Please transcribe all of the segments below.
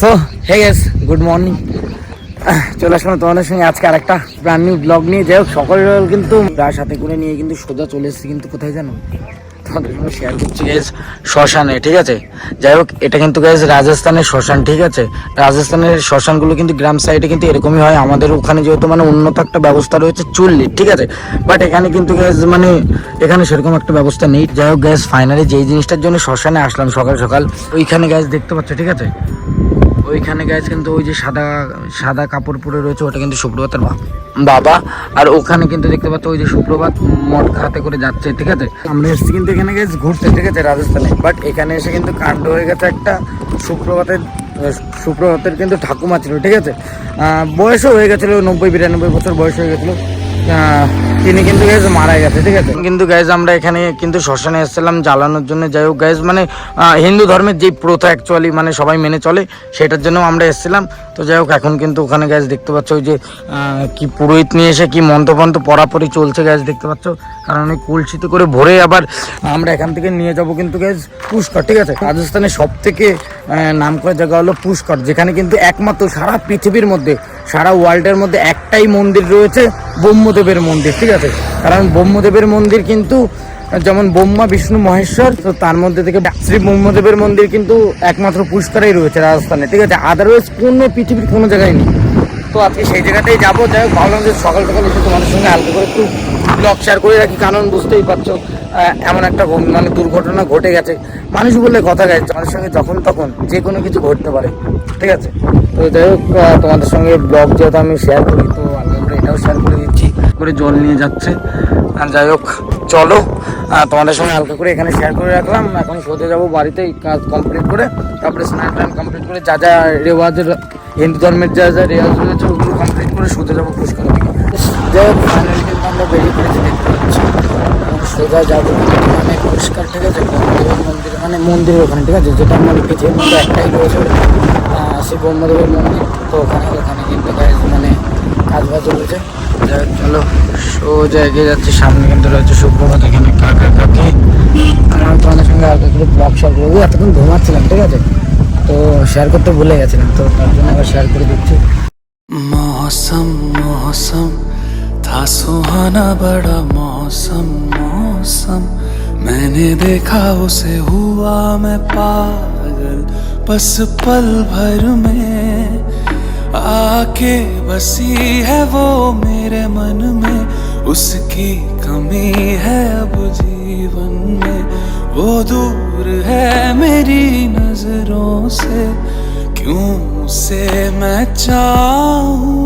So he guess good morning চলে আসলাম তোমাদের সঙ্গে আজকে আরেকটা ব্র্যান্ড নিউ ব্লগ নিয়ে। যাই হোক, সকাল কিন্তু। সাথে করে নিয়ে কিন্তু সোজা চলে এসেছি কিন্তু কোথায় জানো? তোমাদের সঙ্গে শেয়ার করছি গেস শ্মশানে, ঠিক আছে? যাই হোক, এটা কিন্তু গেস রাজস্থানের শ্মশান, ঠিক আছে? রাজস্থানের শ্মশানগুলো কিন্তু গ্রাম সাইডে কিন্তু এরকমই হয়। আমাদের ওখানে যেহেতু মানে উন্নত একটা ব্যবস্থা রয়েছে চুল্লির ঠিক আছে? বাট এখানে কিন্তু গ্যাস মানে এখানে সেরকম একটা ব্যবস্থা নেই। যাই হোক গ্যাস ফাইনালি যেই জিনিসটার জন্য শ্মশানে আসলাম সকাল সকাল, ওইখানে গ্যাস দেখতে পাচ্ছ, ঠিক আছে? ওইখানে গ্যাস কিন্তু ওই যে সাদা সাদা কাপড় পরে রয়েছে, ওটা কিন্তু সুপ্রভাতের বাবা। আর ওখানে কিন্তু দেখতে পাচ্ছ ওই যে সুপ্রভাত মদ খাতে করে যাচ্ছে, ঠিক আছে? আমরা এসেছি কিন্তু এখানে গ্যাস ঘুরতে, ঠিক আছে, রাজস্থানে। বাট এখানে এসে কিন্তু কাণ্ড হয়ে গেছে একটা সুপ্রভাতের সুপ্রভাতের কিন্তু ঠাকুমা ছিল, ঠিক আছে? বয়সও হয়ে গেছিল, নব্বই, বিরানব্বই বছর বয়স হয়ে গেছিল। তিনি কিন্তু গ্যাস মারা গেছে, ঠিক আছে? কিন্তু গ্যাস আমরা এখানে কিন্তু শ্মশানে এসেছিলাম, জ্বালানোর জন্য। যাই হোক গ্যাস মানে হিন্দু ধর্মের যে প্রথা অ্যাকচুয়ালি মানে সবাই মেনে চলে, সেটার জন্য আমরা এসেছিলাম। তো যাই হোক, এখন কিন্তু ওখানে গ্যাস দেখতে পাচ্ছ ওই যে কি পুরোহিত নিয়ে এসে কি মন্ত্রপন্ত্র পরাপরি চলছে গ্যাস দেখতে পাচ্ছ? কারণ ওই কলসিতে করে ভরে আবার আমরা এখান থেকে নিয়ে যাব কিন্তু গ্যাস পুষ্কর, ঠিক আছে? রাজস্থানের সব থেকে নাম করা জায়গা হলো পুষ্কর, যেখানে কিন্তু একমাত্র সারা পৃথিবীর মধ্যে, সারা ওয়ার্ল্ডের মধ্যে একটাই মন্দির রয়েছে, ব্রহ্মদেবের মন্দির, ঠিক আছে? কারণ ব্রহ্মদেবের মন্দির কিন্তু, যেমন ব্রহ্মা, বিষ্ণু, মহেশ্বর, তো তার মধ্যে থেকে শ্রী ব্রহ্মদেবের মন্দির কিন্তু একমাত্র পুষ্করেই রয়েছে রাজস্থানে, ঠিক আছে? আদারওয়াইজ কোনো পৃথিবীর কোনো জায়গায় নেই। তো আজকে সেই জায়গাতেই যাব। যাই হোক, ভাবলাম যে সকাল সকাল এসে তোমাদের সঙ্গে হালকা করে একটু ব্লগ শেয়ার করে রাখি, কারণ বুঝতেই পারছ এমন একটা মানে দুর্ঘটনা ঘটে গেছে। মানুষ বললে কথা গেছে আমাদের সঙ্গে যখন তখন যে কোনো কিছু ঘটতে পারে, ঠিক আছে? তো যাই হোক তোমাদের সঙ্গে ব্লগ যেহেতু আমি শেয়ার করি, তো হালকা করে এটাও শেয়ার করে দিচ্ছি, করে জল নিয়ে যাচ্ছে। আর যাই হোক, চলো তোমাদের সঙ্গে হালকা করে এখানে শেয়ার করে রাখলাম। এখন সোজা যাব বাড়িতে কাজ কমপ্লিট করে, তারপরে স্নান টান কমপ্লিট করে যা যা রেওয়াজের হিন্দু ধর্মের যা যা রেওয়াজ রয়েছে ওগুলো কমপ্লিট করে সোজা যাব দিকে যাই হোক কিন্তু আমরা বেরিয়ে পড়েছি দেখতে পাচ্ছি। সোজা যাব মানে পুষ্কর ঠিক আছে? মন্দির মানে মন্দিরের ওখানে ঠিক আছে? যেটা আমার পৃথিবীর মধ্যে একটাই রয়েছে সেই ব্রহ্মদেবের মন্দির। তো ওখানে ওখানে কিন্তু মানে কাজ বাজ রয়েছে। যাই হোক, চলো সোজা এগিয়ে যাচ্ছে। সামনে কিন্তু রয়েছে সুপ্রভাত এখানে কাকা কাকি। আমার তোমাদের সঙ্গে আগে করে ব্লগ করব। এতক্ষণ ঘুমাচ্ছিলাম ঠিক আছে? তো শেয়ার করতে ভুলে গেছিলাম তো তার জন্য আবার শেয়ার করে দিচ্ছি मौसम मौसम था सुहाना बड़ा मौसम मौसम मैंने देखा उसे हुआ मैं पागल बस पल भर में आके बसी है वो मेरे मन में उसकी कमी है अब जीवन में वो दूर है मेरी नजरों से क्यों उसे मैं चाहूं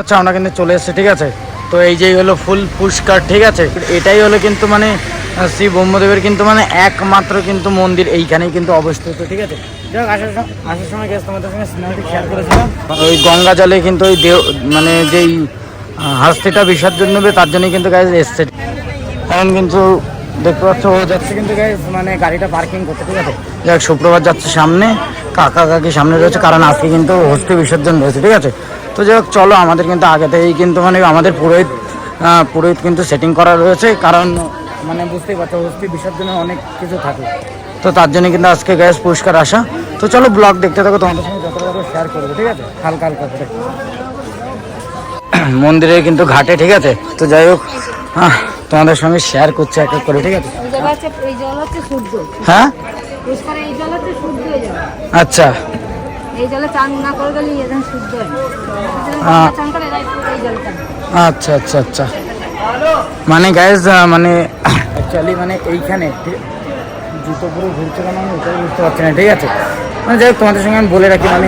আচ্ছা আমরা কিন্তু চলে এসেছি ঠিক আছে তো এই যেই হলো ফুল পুষ্কার ঠিক আছে এটাই হলো কিন্তু মানে আহ, শ্রী ব্রহ্মদেবের কিন্তু মানে একমাত্র কিন্তু মন্দির এইখানেই কিন্তু অবস্থিত ঠিক আছে যাই হোক, আসার সম- আসার সময় গেছে তোমাদের সঙ্গে সিনেমাটি শেয়ার করেছিলাম ওই গঙ্গা জলে কিন্তু ওই দেহ মানে যেই আহ, হাস্তিটা বিসর্জন নেবে তার জন্যই কিন্তু গাইজ এসছে এখন কিন্তু দেখতে পাচ্ছ ও যাচ্ছে। কিন্তু মানে গাড়িটা পার্কিং করতে ঠিক আছে? হোক, সুপ্রভাত যাচ্ছে সামনে। কাকা কাকি সামনে রয়েছে কারণ আজকে কিন্তু হস্তি বিসর্জন রয়েছে ঠিক আছে? তো যাই হোক চলো আমাদের কিন্তু আগে থেকেই কিন্তু মানে আমাদের পুরোহিত পুরোহিত কিন্তু সেটিং করা রয়েছে কারণ মানে বুঝতেই পারছ হস্তি বিসর্জনে অনেক কিছু থাকে। তো তার জন্য কিন্তু আজকে গ্যাস পুরস্কার আসা। তো চলো ব্লগ দেখতে থাকো তোমাদের সঙ্গে যতটা শেয়ার করব ঠিক আছে? হালকা হালকা করে। মন্দিরে কিন্তু ঘাটে ঠিক আছে? তো যাই হোক আহ, তোমাদের সঙ্গে শেয়ার করছি এক এক করে ঠিক আছে? হ্যাঁ? আচ্ছা। আচ্ছা আচ্ছা আচ্ছা। মানে গাইজ মানে অ্যাকচুয়ালি মানে এইখানে জুতো পুরো ঘুরছে কেন আমি ওটাই বুঝতে পারছি না ঠিক আছে? মানে যাই হোক তোমাদের সঙ্গে আমি বলে রাখি মানে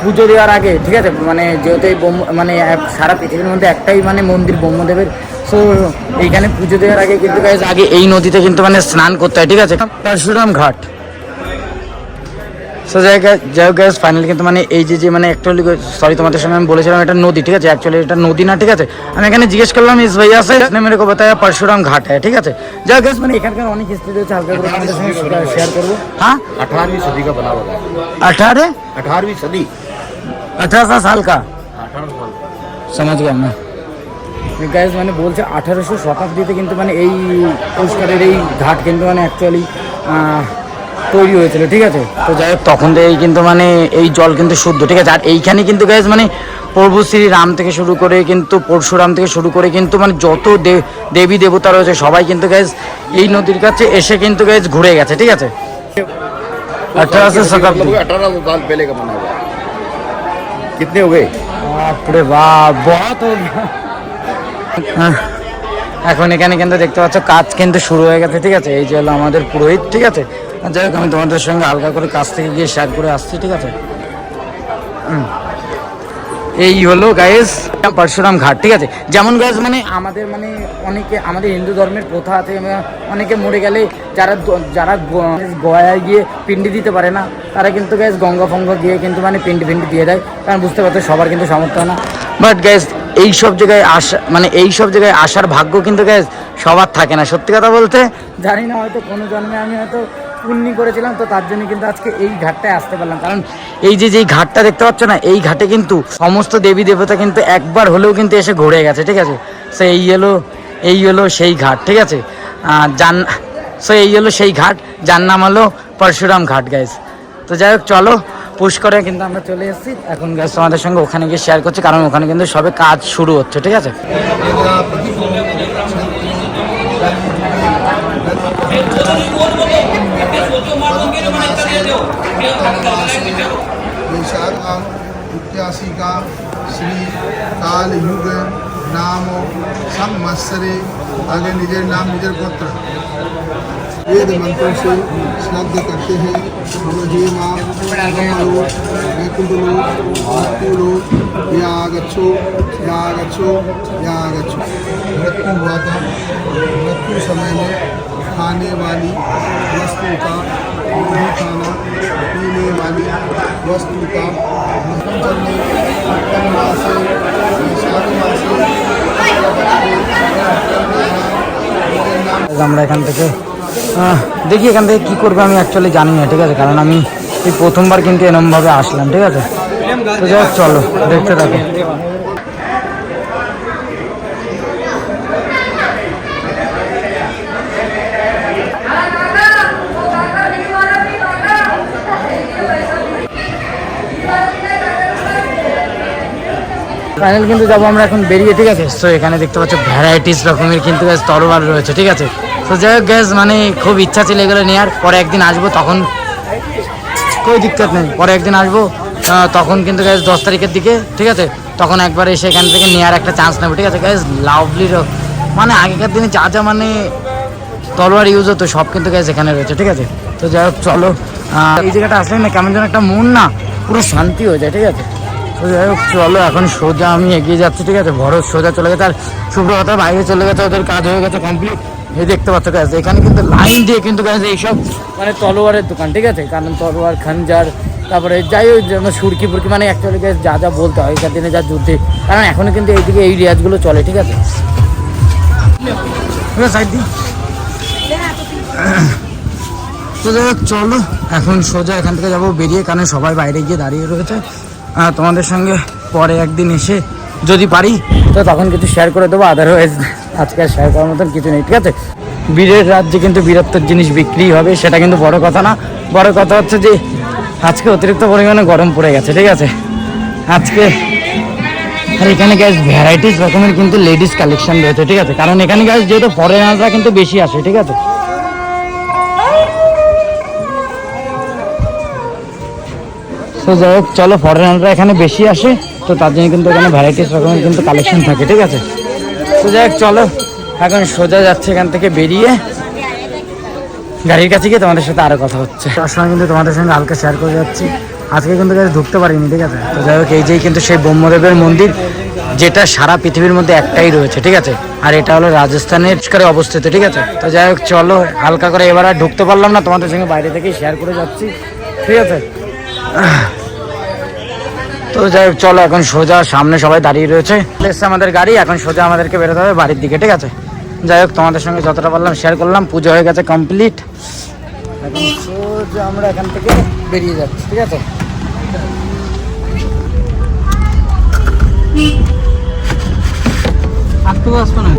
পুজো দেওয়ার আগে ঠিক আছে? মানে যেহেতু এই মানে সারা পৃথিবীর মধ্যে একটাই মানে মন্দির ব্রহ্মদেবের সো এইখানে পুজো দেওয়ার আগে কিন্তু গাইজ আগে এই নদীতে কিন্তু মানে স্নান করতে হয় ঠিক আছে পরশুরাম ঘাট সো যাই হোক- যাই হোক গ্যাস ফাইনাল কিন্তু মানে এই যে যে মানে অ্যাকচুয়ালি সরি তোমাদের সঙ্গে আমি বলেছিলাম এটা নদী ঠিক আছে অ্যাকচুয়ালি এটা নদী না ঠিক আছে আমি এখানে জিজ্ঞেস করলাম ইস ভাইয়া আছে इसने मेरे को बताया परशुराम घाट है ঠিক আছে যাই হোক guys, মানে এখানকার অনেক হিস্ট্রি রয়েছে হালকা করে তোমাদের সঙ্গে শেয়ার করবো হ্যাঁ अठारहवीं सदी का बना हुआ है अठारह अठारहवीं सदी अठारह साल का अठारह साल समझ गया मैं গাইজ মানে বলছে আঠারোশো শতাব্দীতে কিন্তু মানে এই পুরস্কারের এই ঘাট কিন্তু মানে অ্যাকচুয়ালি তৈরি হয়েছিল ঠিক আছে? তো যাই হোক তখন থেকেই কিন্তু মানে এই জল কিন্তু শুদ্ধ ঠিক আছে? আর এইখানে কিন্তু গ্যাস মানে প্রভু শ্রীরাম থেকে শুরু করে কিন্তু পরশুরাম থেকে শুরু করে কিন্তু মানে যত দেবী দেবতা রয়েছে সবাই কিন্তু গ্যাস এই নদীর কাছে এসে কিন্তু গ্যাস ঘুরে গেছে ঠিক আছে? আঠারোশো শতাব্দী। আঠারোশো সাল পেলে কিতনে হয়ে পুরে বাহ বহুত এখন এখানে কিন্তু দেখতে পাচ্ছ, কাজ কিন্তু শুরু হয়ে গেছে, ঠিক আছে? এই যে হলো আমাদের পুরোহিত, ঠিক আছে? যাই হোক, আমি তোমাদের সঙ্গে হালকা করে কাজ থেকে গিয়ে শেয়ার করে আসছি, ঠিক আছে। এই হলো গায়েস পরশুরাম ঘাট, ঠিক আছে? যেমন গাছ মানে আমাদের মানে অনেকে, আমাদের হিন্দু ধর্মের প্রথা আছে মানে অনেকে মরে গেলে যারা যারা গ- গয়ায় গিয়ে পিন্ডি দিতে পারে না, তারা কিন্তু গ্যাস গঙ্গা ফঙ্গা গিয়ে কিন্তু মানে পিন্ডি ফিন্ডি দিয়ে দেয়, কারণ বুঝতে পারছ, সবার কিন্তু সামর্থ্য না। বাট গ্যাস এই সব জায়গায় আসা মানে এই সব জায়গায় আসার ভাগ্য কিন্তু গ্যাস সবার থাকে না। সত্যি কথা বলতে জানি না, হয়তো কোনো জন্মে আমি হয়তো পুণ্যি করেছিলাম, তো তার জন্য কিন্তু আজকে এই ঘাটটায় আসতে পারলাম। কারণ এই যে যেই ঘাটটা দেখতে পাচ্ছ না, এই ঘাটে কিন্তু সমস্ত দেবী দেবতা কিন্তু একবার হলেও কিন্তু এসে ঘুরে গেছে, ঠিক আছে? সো এই হলো এই হলো সেই ঘাট, ঠিক আছে? যান, সো এই হলো সেই ঘাট, যার নাম হলো পরশুরাম ঘাট গাইজ তো যাই হোক, চলো পুষ্করে কিন্তু আমরা চলে এসেছি এখন গ্যাস তোমাদের সঙ্গে ওখানে গিয়ে শেয়ার করছি কারণ ওখানে কিন্তু সবে কাজ শুরু হচ্ছে ঠিক আছে वैशाख इक्यासी का श्री काल युग नाम संवत्सरे आगे निजर नाम निजर गोत्र वेद मंत्रों से श्रद्ध करते हैं हम हे माँ ब्रह्मलो वैकुंठलो मृत्युलो यागच्छो यागच्छो यागच्छो मृत्यु हुआ था मृत्यु समय में खाने वाली वस्तु का नहीं खाना पीने वाली वस्तु का भस्म चलने उत्तम मासे वैशाख मासे আমরা এখান থেকে আহ, দেখি এখান থেকে কী করব, আমি অ্যাকচুয়ালি জানি না, ঠিক আছে? কারণ আমি এই প্রথমবার কিন্তু এরমভাবে আসলাম, ঠিক আছে? তো যাই চলো, দেখতে থাকো। ফাইনাল কিন্তু যাব আমরা এখন বেরিয়ে, ঠিক আছে? তো এখানে দেখতে পাচ্ছ ভ্যারাইটিস রকমের কিন্তু তরোয়াল রয়েছে, ঠিক আছে? তো যাই হোক গ্যাস মানে খুব ইচ্ছা ছিল এগুলো নেওয়ার পরে একদিন আসব, তখন কোনো দিক্কত নেই। পরে একদিন আসব তখন কিন্তু গ্যাস দশ তারিখের দিকে, ঠিক আছে? তখন একবার এসে এখান থেকে নেওয়ার একটা চান্স নেব, ঠিক আছে গ্যাস লাভলি মানে আগেকার দিনে যা যা মানে তলোয়ার ইউজ হতো, সব কিন্তু গ্যাস এখানে রয়েছে, ঠিক আছে? তো যাই হোক, চলো। এই জায়গাটা আসলে না, কেমন যেন একটা মন না, পুরো শান্তি হয়ে যায়, ঠিক আছে? তো যাই হোক, চলো, এখন সোজা আমি এগিয়ে যাচ্ছি, ঠিক আছে? ভরত সোজা চলে গেছে, আর সুব্রতা বাইরে চলে গেছে, ওদের কাজ হয়ে গেছে কমপ্লিট এই দেখতে পাচ্ছ গ্যাস এখানে কিন্তু লাইন দিয়ে কিন্তু গ্যাস এইসব মানে তলোয়ারের দোকান ঠিক আছে? কারণ তলোয়ার খানজার তারপরে যাই হোক যেমন সুরকি ফুরকি মানে অ্যাকচুয়ালি গ্যাস যা যা বলতে হয় এখান দিনে যা যুদ্ধে। কারণ এখনও কিন্তু এইদিকে এই রিয়াজগুলো চলে ঠিক আছে? সাইড তো যাই চলো এখন সোজা এখান থেকে যাব বেরিয়ে কারণ সবাই বাইরে গিয়ে দাঁড়িয়ে রয়েছে। আর তোমাদের সঙ্গে পরে একদিন এসে যদি পারি তো তখন কিছু শেয়ার করে দেবো আদারওয়াইজ আজকে আর শেয়ার করার মতন কিছু নেই, ঠিক আছে? বীরের রাজ্যে কিন্তু বীরত্বের জিনিস বিক্রি হবে, সেটা কিন্তু বড় কথা না। বড় কথা হচ্ছে যে, আজকে অতিরিক্ত পরিমাণে গরম পড়ে গেছে, ঠিক আছে? আজকে আর এখানে গ্যাস ভ্যারাইটিস রকমের কিন্তু লেডিস কালেকশন রয়েছে, ঠিক আছে? কারণ এখানে গ্যাস যেহেতু ফরেনাররা কিন্তু বেশি আসে, ঠিক আছে? তো যাই হোক, চলো ফরেনাররা এখানে বেশি আসে, তো তার জন্য কিন্তু এখানে ভ্যারাইটিস রকমের কিন্তু কালেকশন থাকে, ঠিক আছে? তো যাই হোক চলো। এখন সোজা যাচ্ছে এখান থেকে বেরিয়ে। গাড়ির কাছে গিয়ে তোমাদের সাথে আরও কথা হচ্ছে। তার সময় কিন্তু তোমাদের সঙ্গে হালকা শেয়ার করে যাচ্ছি। আজকে কিন্তু গাড়ি ঢুকতে পারিনি ঠিক আছে? তো যাই হোক এই যেই কিন্তু সেই ব্রহ্মদেবের মন্দির যেটা সারা পৃথিবীর মধ্যে একটাই রয়েছে ঠিক আছে? আর এটা হলো রাজস্থানের করে অবস্থিত ঠিক আছে? তো যাই হোক চলো হালকা করে এবার আর ঢুকতে পারলাম না তোমাদের সঙ্গে বাইরে থেকেই শেয়ার করে যাচ্ছি ঠিক আছে? তো যাই হোক, চলো এখন সোজা সামনে সবাই দাঁড়িয়ে রয়েছে। এসছে আমাদের গাড়ি, এখন সোজা আমাদেরকে বেরোতে হবে বাড়ির দিকে, ঠিক আছে? যাই হোক, তোমাদের সঙ্গে যতটা পারলাম শেয়ার করলাম, পুজো হয়ে গেছে কমপ্লিট এখন সোজা আমরা এখান থেকে বেরিয়ে যাচ্ছি, ঠিক আছে? আসতে না।